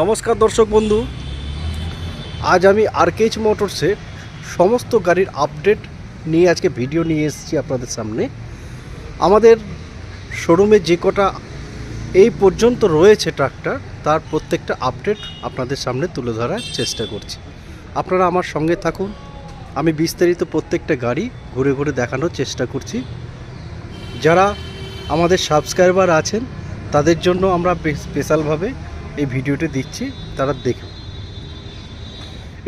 নমস্কার দর্শক বন্ধু। আজ আমি আরকেচ মোটরসে সমস্ত গাড়ির আপডেট নিয়ে আজকে ভিডিও নিয়ে এসেছি আপনাদের সামনে। আমাদের শোরুমে যে কটা এই পর্যন্ত রয়েছে ট্রাক্টর তার প্রত্যেকটা আপডেট আপনাদের সামনে তুলে ধরার চেষ্টা করছি। আপনারা আমার সঙ্গে থাকুন। আমি বিস্তারিত প্রত্যেকটা গাড়ি ঘুরে ঘুরে দেখানোর চেষ্টা করছি। যারা আমাদের সাবস্ক্রাইবার আছেন, তাদের জন্য আমরা স্পেশালভাবে এই ভিডিওটি দিচ্ছি, তারা দেখুন।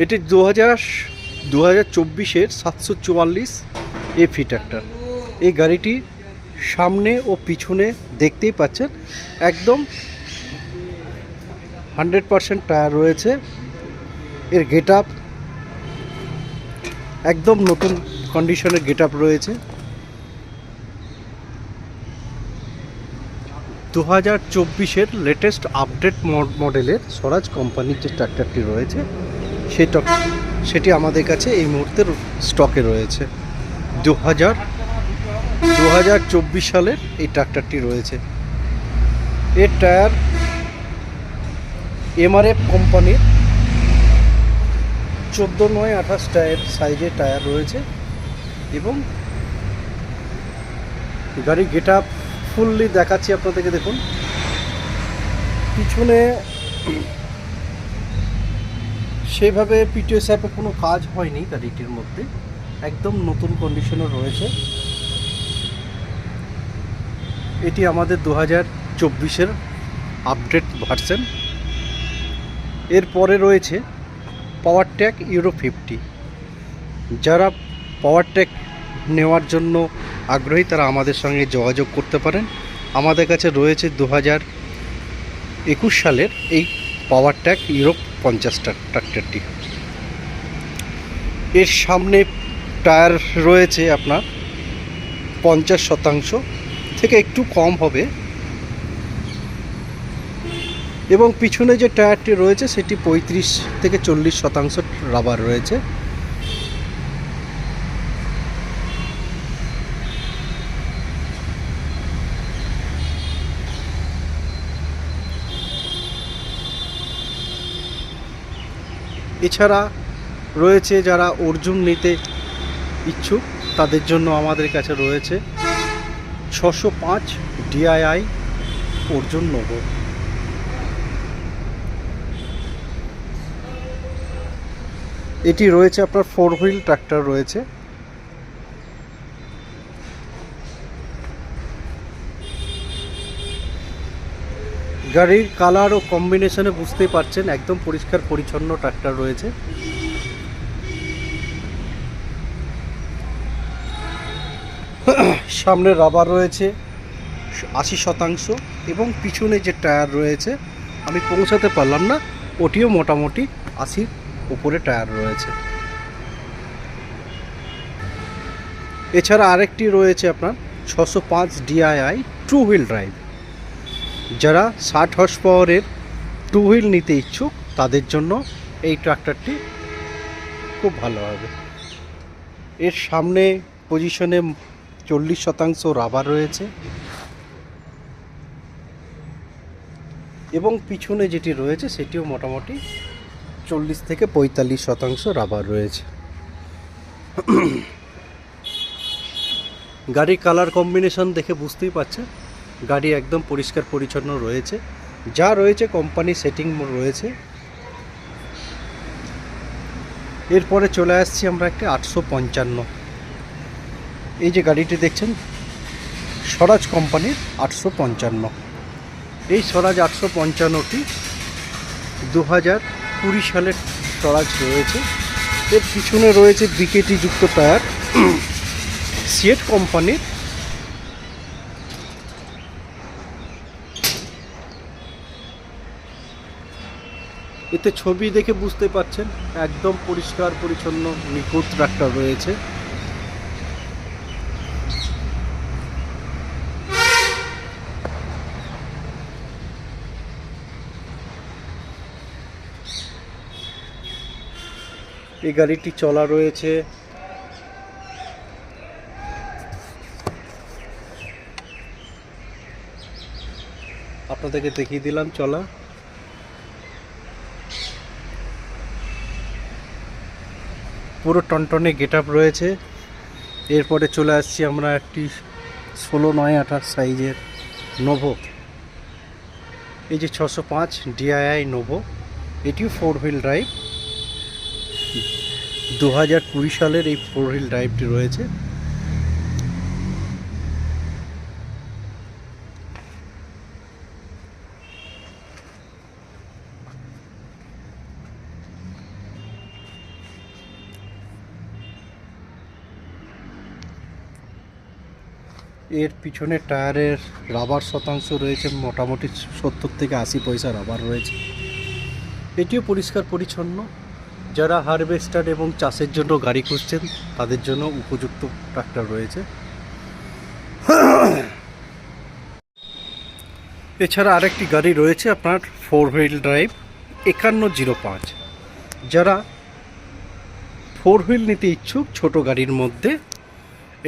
এটি দু হাজার দু হাজার চব্বিশের সাতশো চুয়াল্লিশ এফি ট্র্যাক্টর এই গাড়িটি সামনে ও পিছনে দেখতেই পাচ্ছেন, একদম হান্ড্রেড পারসেন্ট টায়ার রয়েছে। এর গেট আপ একদম নতুন কন্ডিশনের গেট আপ রয়েছে। দু হাজার চব্বিশের লেটেস্ট আপডেট মডেলের স্বরাজ কোম্পানির যে ট্র্যাক্টরটি রয়েছে, সেই সেটি আমাদের কাছে এই মুহূর্তে স্টকে রয়েছে। দু হাজার দু হাজার চব্বিশ সালের এই ট্র্যাক্টরটি রয়েছে। এর টায়ার এমআরএফ কোম্পানির চোদ্দ নয় আঠাশ টায়ার সাইজের টায়ার রয়েছে এবং গাড়ি গেট আপ ফুললি দেখাচ্ছি আপনাদেরকে, দেখুন। পিছনে সেভাবে পিটিও স্যাপে কোনো কাজ হয়নি গাড়িটির মধ্যে। একদম নতুন কন্ডিশনও রয়েছে। এটি আমাদের দু হাজার চব্বিশের আপডেট ভার্সন এরপরে রয়েছে পাওয়ার ট্যাক ইউরো ফিফটি যারা পাওয়ার ট্যাক নেওয়ার জন্য আগ্রহী, তারা আমাদের সঙ্গে যোগাযোগ করতে পারেন। আমাদের কাছে রয়েছে দু হাজার একুশ সালের এই পাওয়ার ট্যাক ইউরোপ পঞ্চাশ ট্রাক্টরটি। এর সামনে টায়ার রয়েছে আপনার পঞ্চাশ শতাংশ থেকে একটু কম হবে। এবং পিছনে যে টায়ারটি রয়েছে, সেটি পঁয়ত্রিশ থেকে চল্লিশ শতাংশ রাবার রয়েছে। এছাড়া রয়েছে যারা অর্জুন নিতে ইচ্ছুক, তাদের জন্য আমাদের কাছে রয়েছে ছশো পাঁচ ডিআইআই অর্জুন নগর। এটি রয়েছে আপনার ফোর হুইল ট্র্যাক্টর রয়েছে। গাড়ির কালার ও কম্বিনেশনে বুঝতেই পারছেন, একদম পরিষ্কার পরিচ্ছন্ন ট্রাক্টর রয়েছে। সামনে রাবার রয়েছে, আশি শতাংশ, এবং পিছনে যে টায়ার রয়েছে, আমি পৌঁছাতে পারলাম না, ওটিও মোটামুটি আশির উপরে টায়ার রয়েছে। এছাড়া আরেকটি রয়েছে আপনার, ছশো পাঁচ ডিআইআই টু হুইল ড্রাইভ। যারা ষাট হর্স পাওয়ারের টু হুইল নিতে ইচ্ছুক, তাদের জন্য এই ট্রাক্টরটি খুব ভালো হবে। এর সামনে পজিশনে চল্লিশ শতাংশ রাবার রয়েছে। এবং পিছনে যেটি রয়েছে, সেটিও মোটামুটি চল্লিশ থেকে পঁয়তাল্লিশ শতাংশ রাবার রয়েছে। গাড়ির কালার কম্বিনেশন দেখে বুঝতেই পারছেন। গাড়ি একদম পরিষ্কার পরিচ্ছন্ন রয়েছে। যা রয়েছে কোম্পানি সেটিং রয়েছে। এরপরে চলে আসছি আমরা একটা আটশো পঞ্চান্ন। এই যে গাড়িটি দেখছেন, স্বরাজ কোম্পানির আটশো পঞ্চান্ন। এই স্বরাজ আটশো পঞ্চান্নটি দু হাজার কুড়ি সালের স্বরাজ রয়েছে। এর পিছনে রয়েছে বিকেটি যুক্ত টায়ার। সিয়েট কোম্পানির এতে ছবি দেখে বুঝতে পাচ্ছেন একদম পরিষ্কার, পরিচ্ছন্ন, নিখুঁত ট্রাক্টর রয়েছে। এই গাড়িটি চলা রয়েছে। আপনাদেরকে দেখিয়ে দিলাম, চলা। পুরো টনটনে গেট আপ রয়েছে। এরপরে চলে আসছি আমরা একটি ষোলো নয় আঠাশ সাইজের নোভো। এই যে ছশো পাঁচ ডিআইআই নোভো, এটিও ফোর হুইল ড্রাইভ। দু হাজার কুড়ি সালের এই ফোর হুইল ড্রাইভটি রয়েছে। এর পিছনে টায়ারের রাবার শতাংশ রয়েছে, মোটামুটি সত্তর থেকে আশি পয়সা রাবার রয়েছে। এটিও পরিষ্কার পরিচ্ছন্ন। যারা হারভেস্টার এবং চাষের জন্য গাড়ি খুঁজছেন, তাদের জন্য উপযুক্ত ট্রাক্টর রয়েছে। এছাড়া আরেকটি গাড়ি রয়েছে আপনার ফোর হুইল ড্রাইভ একান্ন জিরো পাঁচ। যারা ফোর হুইল নিতে ইচ্ছুক, ছোট গাড়ির মধ্যে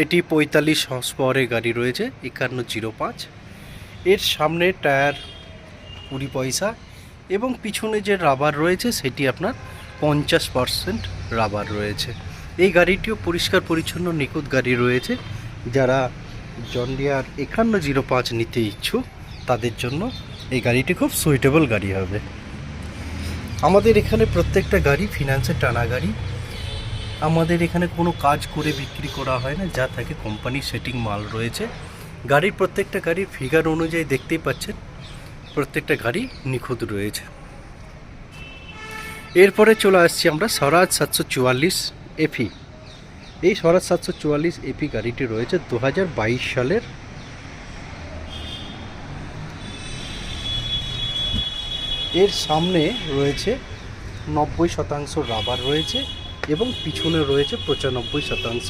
এটি পঁয়তাল্লিশ হর্স পাওয়ারের গাড়ি রয়েছে, একান্ন জিরো পাঁচ। এর সামনে টায়ার, কুড়ি পয়সা এবং পিছনে যে রাবার রয়েছে, সেটি আপনার পঞ্চাশ পারসেন্ট রাবার রয়েছে। এই গাড়িটিও পরিষ্কার পরিচ্ছন্ন নিখুঁত গাড়ি রয়েছে। যারা জন্ডিয়ার একান্ন জিরো পাঁচ নিতে ইচ্ছুক, তাদের জন্য এই গাড়িটি খুব সুইটেবল গাড়ি হবে। আমাদের এখানে প্রত্যেকটা গাড়ি ফিনান্সের টানা গাড়ি। আমাদের এখানে কোনো কাজ করে বিক্রি করা হয় না, যা থাকে কোম্পানির সেটিং মাল রয়েছে। গাড়ির প্রত্যেকটা গাড়ির ফিগার অনুযায়ী দেখতেই পাচ্ছেন, প্রত্যেকটা গাড়ি নিখুঁত রয়েছে। এরপরে চলে আসছি আমরা স্বরাজ সাতশো চুয়াল্লিশ এফি এই স্বরাজ সাতশো চুয়াল্লিশ এপি গাড়িটি রয়েছে দু হাজার বাইশ সালের। এর সামনে রয়েছে নব্বই শতাংশ রাবার রয়েছে। এবং পিছনে রয়েছে পঁচানব্বই শতাংশ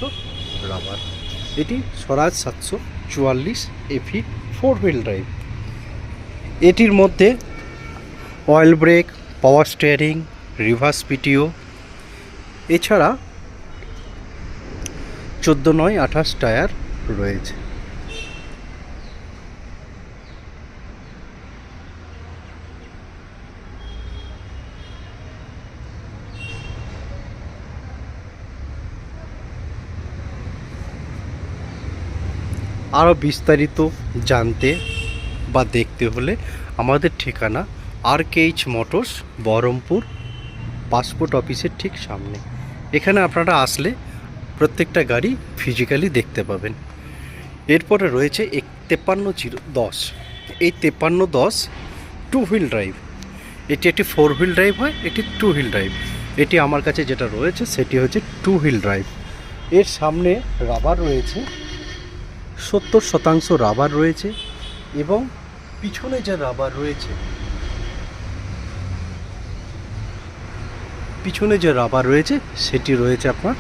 রাবার। এটি স্বরাজ সাতশো চুয়াল্লিশ এফি ফোর হুইল ড্রাইভ। এটির মধ্যে oil brake, power steering, reverse PTO, এছাড়া চোদ্দ নয় আঠাশ টায়ার রয়েছে। আরও বিস্তারিত জানতে বা দেখতে হলে আমাদের ঠিকানা R K H motors, Baharampur, passport অফিসের ঠিক সামনে। এখানে আপনারা আসলে প্রত্যেকটা গাড়ি ফিজিক্যালি দেখতে পাবেন। এরপরে রয়েছে এক তেপ্পান্ন জিরো দশ। এই তেপ্পান্ন দশ টু হুইল ড্রাইভ এটি একটি ফোর হুইল ড্রাইভ হয়, এটি টু হুইল ড্রাইভ এটি আমার কাছে যেটা রয়েছে, সেটি হচ্ছে টু হুইল ড্রাইভ এর সামনে রাবার রয়েছে। সত্তর শতাংশ রাবার রয়েছে এবং পিছনে যে রাবার রয়েছে, পিছনে যে রাবার রয়েছে, সেটি রয়েছে আপনার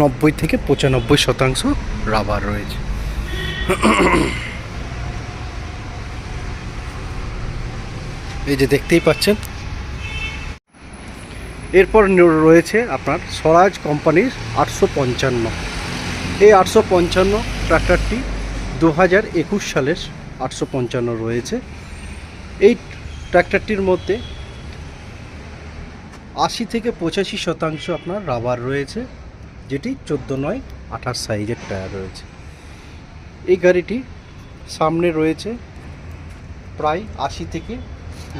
নব্বই থেকে পঁচানব্বই শতাংশ রাবার রয়েছে। এই যে দেখতেই পাচ্ছেন, এরপর রয়েছে আপনার স্বরাজ কোম্পানির আটশো পঞ্চান্ন। এই আটশো পঞ্চান্ন ট্রাক্টরটি দু হাজার একুশ সালের আটশো পঞ্চান্ন রয়েছে। এই ট্র্যাক্টরটির মধ্যে আশি থেকে পঁচাশি শতাংশ আপনার রাবার রয়েছে, যেটি চোদ্দ নয়, আঠাশ সাইজের টায়ার রয়েছে। এই গাড়িটি সামনে রয়েছে প্রায় আশি থেকে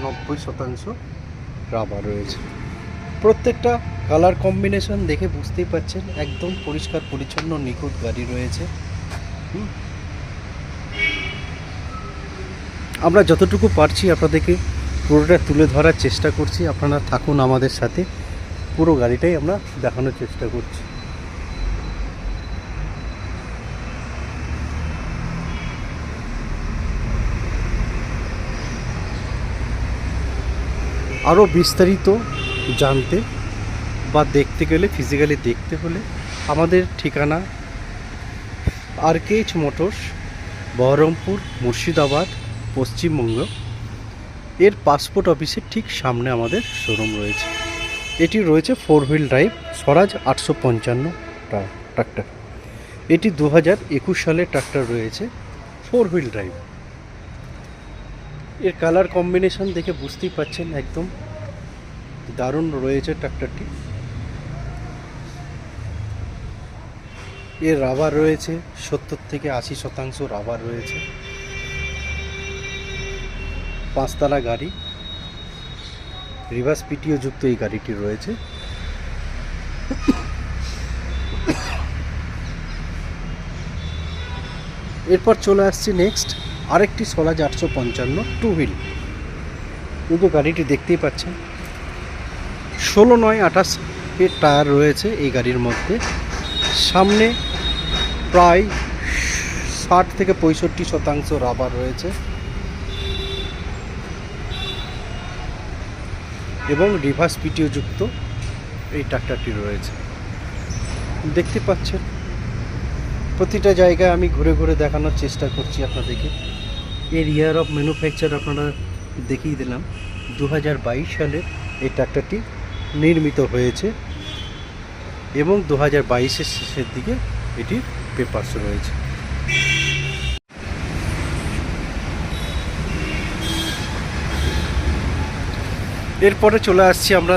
নব্বই শতাংশ রাবার রয়েছে। প্রত্যেকটা কালার কম্বিনেশন দেখে বুঝতেই পারছেন, একদম পরিষ্কার পরিচ্ছন্ন নিখুঁত গাড়ি রয়েছে। আমরা যতটুকু পারছি আপনাদেরকে পুরোটা তুলে ধরার চেষ্টা করছি, আপনারা থাকুন আমাদের সাথে। পুরো গাড়িটাই আমরা দেখানোর চেষ্টা করছি। আরও বিস্তারিত জানতে বা দেখতে গেলে ফিজিক্যালি দেখতে হলে আমাদের ঠিকানা আরকেএইচ মোটরস বহরমপুর, মুর্শিদাবাদ, পশ্চিমবঙ্গ। এর পাসপোর্ট অফিসের ঠিক সামনে আমাদের শোরুম রয়েছে। এটি রয়েছে ফোর হুইল ড্রাইভ স্বরাজ আটশো পঞ্চান্ন ট্রাক্টর এটি দু হাজার একুশ সালের ট্রাক্টর রয়েছে ফোর হুইল ড্রাইভ এর কালার কম্বিনেশন দেখে বুঝতেই পাচ্ছেন একদম। দারুণ রয়েছে ট্রাক্টরটি। এর রাবার রয়েছে, সত্তর থেকে আশি শতাংশ রাবার রয়েছে। পাঁচতলা গাড়ি, রিভার্স পিটিও যুক্ত এই গাড়িটি রয়েছে। এরপর চলে আসছি নেক্সট, আরেকটি সোলাজ আটশো পঞ্চান্ন টু হুইল। যে গাড়িটি দেখতেই পাচ্ছেন ষোলো নয় আঠাশ এর টায়ার রয়েছে এই গাড়ির মধ্যে। সামনে প্রায় ষাট থেকে পঁয়ষট্টি শতাংশ রাবার রয়েছে। এবং রিভার্স পিটিও যুক্ত এই ট্রাক্টরটি রয়েছে। দেখতে পাচ্ছেন, প্রতিটা জায়গায় আমি ঘুরে ঘুরে দেখানোর চেষ্টা করছি আপনাদেরকে। এর ইয়ার অফ ম্যানুফ্যাকচার আপনারা দেখিয়ে দিলাম। দু হাজার বাইশ সালে এই ট্রাক্টরটি নির্মিত হয়েছে এবং দু হাজার বাইশের শেষের দিকে এটির পেপারস রয়েছে। এরপরে চলে আসছি আমরা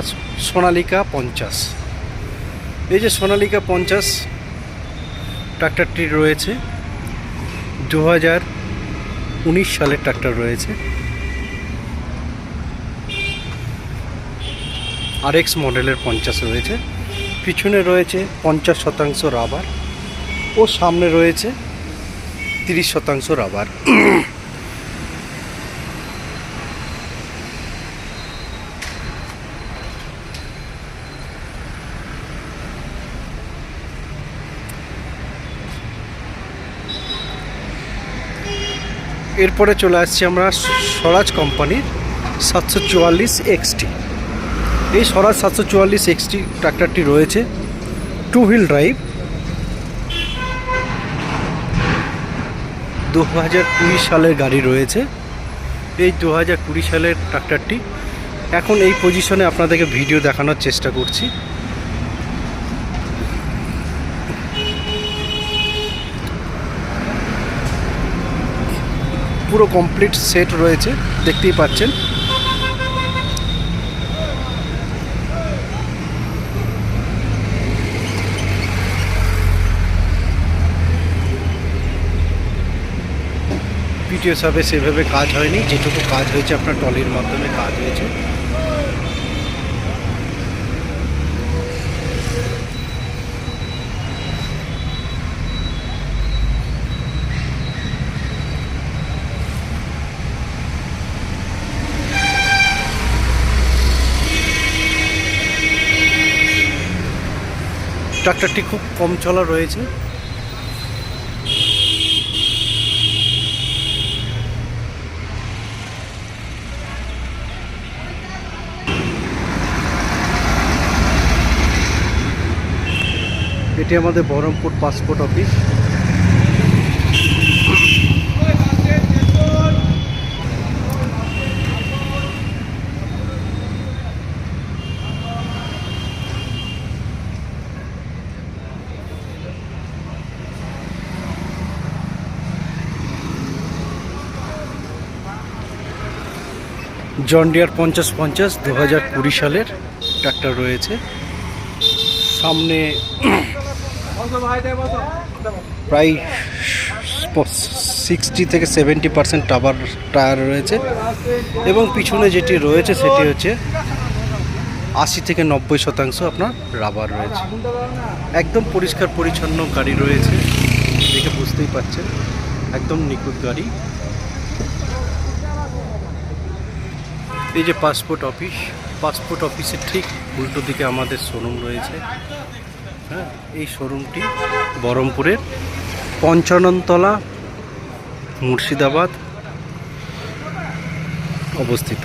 সোনালিকা পঞ্চাশ। এই যে সোনালিকা পঞ্চাশ ট্রাক্টরটি রয়েছে। দু হাজার উনিশ সালের ট্রাক্টর রয়েছে। আরএক্স মডেলের পঞ্চাশ রয়েছে। পিছনে রয়েছে পঞ্চাশ শতাংশ রাবার ও সামনে রয়েছে তিরিশ শতাংশ রাবার। এরপরে চলে আসছি আমরা স্বরাজ কোম্পানির সাতশো চুয়াল্লিশ এক্সটি এই স্বরাজ সাতশো চুয়াল্লিশ এক্সটি ট্রাক্টরটি রয়েছে। টু হুইল ড্রাইভ দু হাজার কুড়ি সালের গাড়ি রয়েছে। এই দু হাজার কুড়ি সালের ট্রাক্টরটি। এখন এই পজিশনে আপনাদেরকে ভিডিও দেখানোর চেষ্টা করছি। পুরো কমপ্লিট সেট রয়েছে। দেখতেই পাচ্ছেন। পিটিও সাবে সেভাবে কাজ হয়নি। যেটুকু কাজ হয়েছে, আপনার টলির মাধ্যমে কাজ হয়েছে। ট্রাক্টরটি খুব কম চলা রয়েছে। এটি আমাদের Baharampur passport office. John Deere পঞ্চাশ পঞ্চাশ দু সালের ট্রাক্টর রয়েছে। সামনে প্রায় সিক্সটি থেকে সেভেন্টি পার্সেন্ট টাবার টায়ার রয়েছে এবং পিছনে যেটি রয়েছে সেটি হচ্ছে আশি থেকে নব্বই শতাংশ আপনার রাবার রয়েছে। একদম পরিষ্কার পরিচ্ছন্ন গাড়ি রয়েছে দেখে বুঝতেই পারছেন একদম নিখুঁত গাড়ি। এই যে পাসপোর্ট অফিস পাসপোর্ট অফিসের ঠিক উল্টো দিকে আমাদের শোরুম রয়েছে। হ্যাঁ এই শোরুমটি বহরমপুরের পঞ্চাননতলা মুর্শিদাবাদ অবস্থিত।